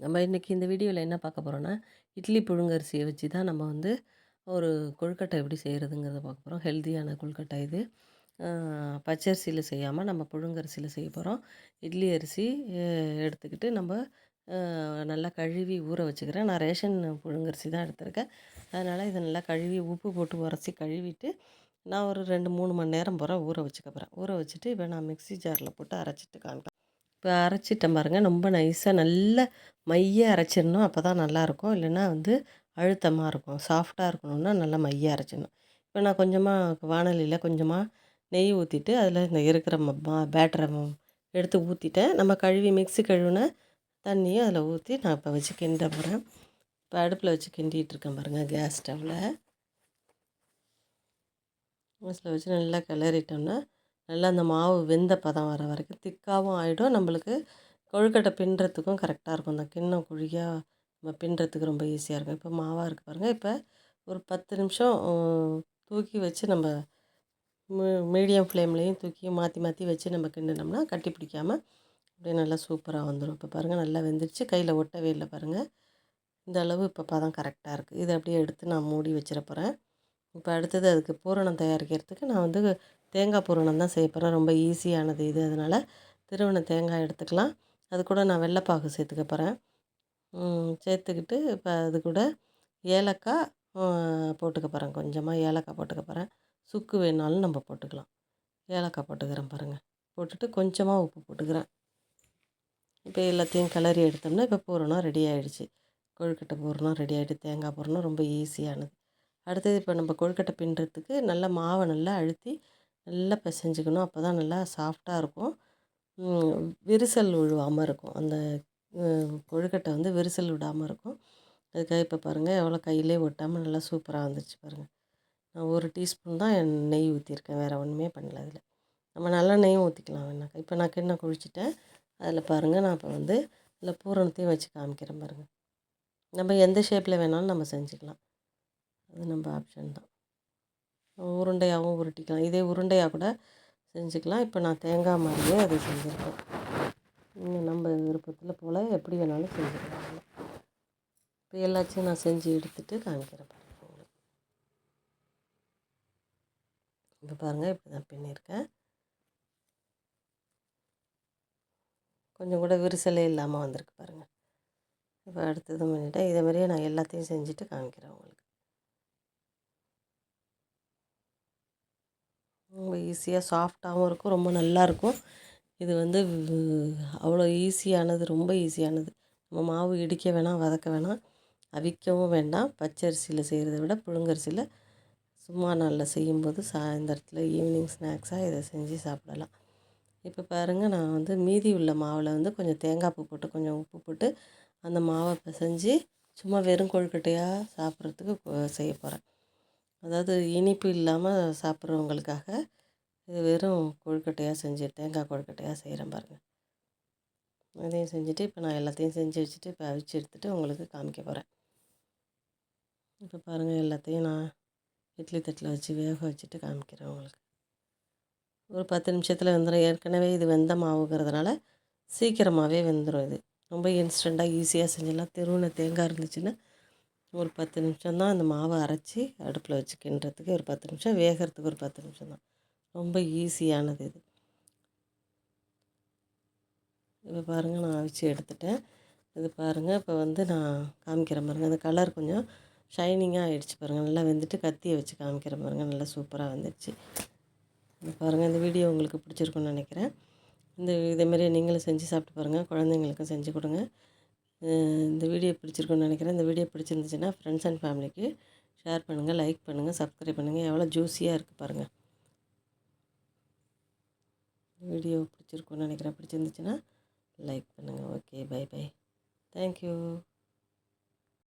நம்ம இன்றைக்கி இந்த வீடியோவில் என்ன பார்க்க போகிறோன்னா இட்லி புழுங்கரிசியை வச்சு தான் நம்ம வந்து ஒரு கொழுக்கட்டை எப்படி செய்கிறதுங்கிறத பார்க்க போகிறோம் ஹெல்த்தியான கொழுக்கட்டை இது. பச்சரிசியில் செய்யாமல் நம்ம புழுங்கரிசியில் செய்ய போகிறோம் இட்லி அரிசி எடுத்துக்கிட்டு நம்ம நல்லா கழுவி ஊற வச்சுக்கிறேன். நான் ரேஷன் புழுங்கரிசி தான் எடுத்திருக்கேன். அதனால் இதை நல்லா கழுவி உப்பு போட்டு உரசி கழுவிட்டு நான் ஒரு ரெண்டு மூணு மணி நேரம் போகிற ஊற வச்சுக்க போகிறேன் ஊற வச்சுட்டு இப்போ நான் மிக்ஸி ஜாரில் போட்டு அரைச்சிட்டு காமிப்பேன் இப்போ அரைச்சிட்டேன் பாருங்கள் ரொம்ப நைஸாக நல்ல மைய அரைச்சிடணும். அப்போ தான் நல்லாயிருக்கும் இல்லைன்னா வந்து அழுத்தமாக இருக்கும். சாஃப்டாக இருக்கணும்னா நல்லா மைய அரைச்சிடணும். இப்போ நான் கொஞ்சமாக வானலியில் கொஞ்சமாக நெய் ஊற்றிட்டு அதில் இந்த இருக்கிற பேட்டரை எடுத்து ஊற்றிட்டேன் நம்ம கழுவி மிக்ஸி கழுவின தண்ணியை அதில் ஊற்றி நான் இப்போ வச்சு கிண்ட போகிறேன் இப்போ அடுப்பில் வச்சு கிண்டிகிட்டு இருக்கேன் பாருங்கள் கேஸ் ஸ்டவ்வில் கேஸில் வச்சு நல்லா கிளறிட்டோம்னா நல்லா அந்த மாவு வெந்த பதம் வர வரைக்கும் திக்காகவும் ஆகிடும் நம்மளுக்கு கொழுக்கட்டை பின்னுறதுக்கும் கரெக்டாக இருக்கும். அந்த கிண்ணம் குழியாக நம்ம பின்னுறதுக்கு ரொம்ப ஈஸியாக இருக்கும். இப்போ மாவாக இருக்குது பாருங்கள் இப்போ ஒரு பத்து நிமிஷம் தூக்கி வச்சு நம்ம மீடியம் ஃப்ளேம்லேயும் தூக்கி மாற்றி மாற்றி வச்சு நம்ம கிண்டினோம்னா கட்டி பிடிக்காமல் அப்படியே நல்லா சூப்பராக வந்துடும் இப்போ பாருங்கள் நல்லா வெந்துருச்சு. கையில் ஒட்டவே இல்லை பாருங்கள் இந்த அளவு இப்போ பதம் கரெக்டாக இருக்குது இதை அப்படியே எடுத்து நான் மூடி வச்சிட போகிறேன் இப்போ அடுத்தது அதுக்கு பூரணம் தயாரிக்கிறதுக்கு நான் வந்து தேங்காய் பூரணம் தான் செய்ய போகிறேன் ரொம்ப ஈஸியானது இது. அதனால் திருவண்ண தேங்காய் எடுத்துக்கலாம். அது கூட நான் வெள்ளைப்பாகு சேர்த்துக்க போகிறேன் சேர்த்துக்கிட்டு இப்போ அது கூட ஏலக்காய் போட்டுக்க போகிறேன் கொஞ்சமாக ஏலக்காய் போட்டுக்க போகிறேன் சுக்கு வேணாலும் நம்ம போட்டுக்கலாம். ஏலக்காய் போட்டுக்கிறேன் பாருங்கள் போட்டுட்டு கொஞ்சமாக உப்பு போட்டுக்கிறேன். இப்போ எல்லாத்தையும் கிளறி எடுத்தோம்னா இப்போ பூரணம் ரெடி ஆகிடுச்சு கொழுக்கட்டை பூரணம் ரெடி ஆகிட்டு தேங்காய் பூரணம் ரொம்ப ஈஸியானது. அடுத்தது இப்போ நம்ம கொழுக்கட்டை பின்னுறதுக்கு நல்லா மாவை நல்லா அழுத்தி நல்லா பிசைஞ்சிக்கணும். அப்போ தான் நல்லா சாஃப்டாக இருக்கும். விரிசல் விழுவாமல் இருக்கும். அந்த கொழுக்கட்டை வந்து விரிசல் விடாமல் இருக்கும். அதுக்காக இப்போ பாருங்கள் எவ்வளோ கையிலே ஒட்டாமல் நல்லா சூப்பராக வந்துருச்சு பாருங்கள் நான் ஒரு டீஸ்பூன் தான் நெய் ஊற்றிருக்கேன் வேறு ஒன்றுமே பண்ணல அதில். நம்ம நல்லா நெய்யும் ஊற்றிக்கலாம் வேணாக்கா. இப்போ நான் கிண்ணம் குழிச்சிட்டேன். அதில் பாருங்கள் நான் இப்போ வந்து அதில் பூரணத்தையும் வச்சு காமிக்கிறேன் பாருங்கள் நம்ம எந்த ஷேப்பில் வேணாலும் நம்ம செஞ்சுக்கலாம். அது நம்ம ஆப்ஷன் தான். உருண்டையாகவும் உருட்டிக்கலாம். இதே உருண்டையாக கூட செஞ்சுக்கலாம். இப்போ நான் தேங்காய் மாதிரியே அதை செஞ்சுருக்கேன். இன்னும் நம்ம விருப்பத்தில் போல் எப்படி வேணாலும் செஞ்சுக்கலாம். இப்போ எல்லாத்தையும் நான் செஞ்சு எடுத்துகிட்டு காமிக்கிறேன் பாருங்கள் உங்களுக்கு. இப்போ பாருங்கள் இப்படி தான் பின்னிருக்கேன். கொஞ்சம் கூட விரிசலே இல்லாமல் வந்திருக்கு பாருங்கள் இப்போ அடுத்தது பண்ணிவிட்டேன் இதே மாதிரியே நான் எல்லாத்தையும் செஞ்சுட்டு காமிக்கிறேன் உங்களுக்கு. ரொம்ப ஈஸியாக சாஃப்டாகவும் இருக்கும் ரொம்ப நல்லாயிருக்கும் இது வந்து அவ்வளோ ஈஸியானது ரொம்ப ஈஸியானது நம்ம மாவு இடிக்க வேணாம் வதக்க வேணாம் அவிக்கவும் வேண்டாம். பச்சரிசியில் செய்கிறத விட புழுங்கரிசியில் சும்மா நாளில் செய்யும்போது சாயந்தரத்தில் ஈவினிங் ஸ்நாக்ஸாக இதை செஞ்சு சாப்பிடலாம். இப்போ பாருங்கள் நான் வந்து மீதி உள்ள மாவில் வந்து கொஞ்சம் தேங்காய் பூ போட்டு கொஞ்சம் உப்பு போட்டு அந்த மாவை பிசைஞ்சு சும்மா வெறும் கொழுக்கட்டையாக சாப்பிட்றதுக்கு செய்ய போகிறேன் அதாவது இனிப்பு இல்லாமல் சாப்பிட்றவங்களுக்காக இது வெறும் கொழுக்கட்டையாக செஞ்சு தேங்காய் கொழுக்கட்டையாக செய்கிறேன் பாருங்கள் அதையும் செஞ்சுட்டு இப்போ நான் எல்லாத்தையும் செஞ்சு வச்சுட்டு இப்போ அவிச்சு எடுத்துகிட்டு உங்களுக்கு காமிக்க போகிறேன் இப்போ பாருங்கள் எல்லாத்தையும் நான் இட்லி தட்டில் வச்சு வேக வச்சுட்டு காமிக்கிறேன் உங்களுக்கு. ஒரு பத்து நிமிஷத்தில் வெந்துடும் ஏற்கனவே இது வெந்த மாவுங்கிறதுனால சீக்கிரமாகவே வெந்துடும் இது. ரொம்ப இன்ஸ்டண்ட்டாக ஈஸியாக செஞ்சிடலாம் தெருவில் தேங்காய் இருந்துச்சுன்னா ஒரு பத்து நிமிஷம் தான் அந்த மாவை அரைச்சி அடுப்பில் வச்சு கிண்டுறதுக்கு ஒரு பத்து நிமிஷம் வேகிறதுக்கு ஒரு பத்து நிமிஷம் தான் ரொம்ப ஈஸியானது இது. இப்போ பாருங்கள் நான் அவிச்சு எடுத்துட்டேன். இது பாருங்கள் இப்போ வந்து நான் காமிக்கிறேன் பாருங்கள் அந்த கலர் கொஞ்சம் ஷைனிங்காக ஆகிடுச்சு பாருங்கள் நல்லா வெந்துட்டு கத்தியை வச்சு காமிக்கிறேன் பாருங்கள் நல்லா சூப்பராக வந்துடுச்சு இது பாருங்கள் இந்த வீடியோ உங்களுக்கு பிடிச்சிருக்குன்னு நினைக்கிறேன். இந்த இதேமாரி நீங்களும் செஞ்சு சாப்பிட்டு பாருங்கள் குழந்தைங்களுக்கும் செஞ்சு கொடுங்க. இந்த வீடியோ பிடிச்சிருக்குன்னு நினைக்கிறேன். இந்த வீடியோ பிடிச்சிருந்துச்சுன்னா ஃப்ரெண்ட்ஸ் அண்ட் ஃபேமிலிக்கு ஷேர் பண்ணுங்கள் லைக் பண்ணுங்கள் சப்ஸ்கிரைப் பண்ணுங்கள் எவ்வளோ ஜூஸியாக இருக்குது பாருங்கள் வீடியோ பிடிச்சிருக்குன்னு நினைக்கிறேன். பிடிச்சிருந்துச்சுன்னா லைக் பண்ணுங்கள் ஓகே பை பை தேங்க்யூ